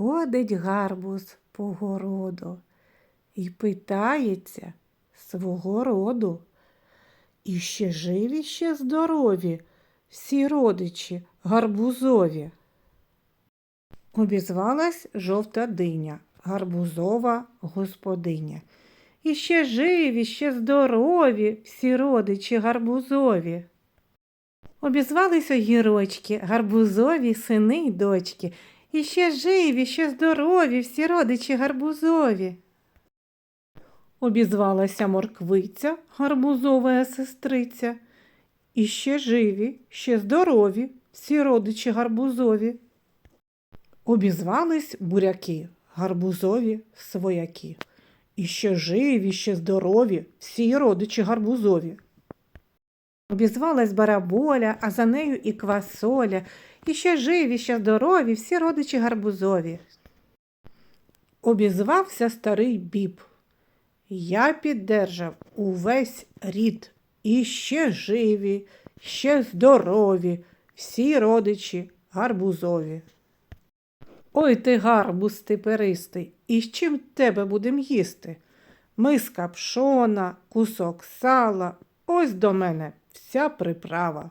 Ходить гарбуз по городу і питається свого роду. І ще живі, ще здорові, всі родичі гарбузові. Обізвалась жовта диня, гарбузова господиня. І ще живі, ще здорові, всі родичі гарбузові. Обізвалися гірочки, гарбузові сини й дочки. І ще живі, ще здорові, всі родичі гарбузові. Обізвалася морквиця, гарбузова сестриця. І ще живі, ще здорові, всі родичі гарбузові. Обізвались буряки, гарбузові свояки. І ще живі, ще здорові, всі родичі гарбузові. Обізвалась бараболя, а за нею і квасоля, і ще живі, ще здорові, всі родичі гарбузові. Обізвався старий біб. Я піддержав увесь рід, і ще живі, ще здорові, всі родичі гарбузові. Ой ти, гарбуз ти перистий, і з чим тебе будем їсти? Миска пшона, кусок сала, ось до мене вся приправа.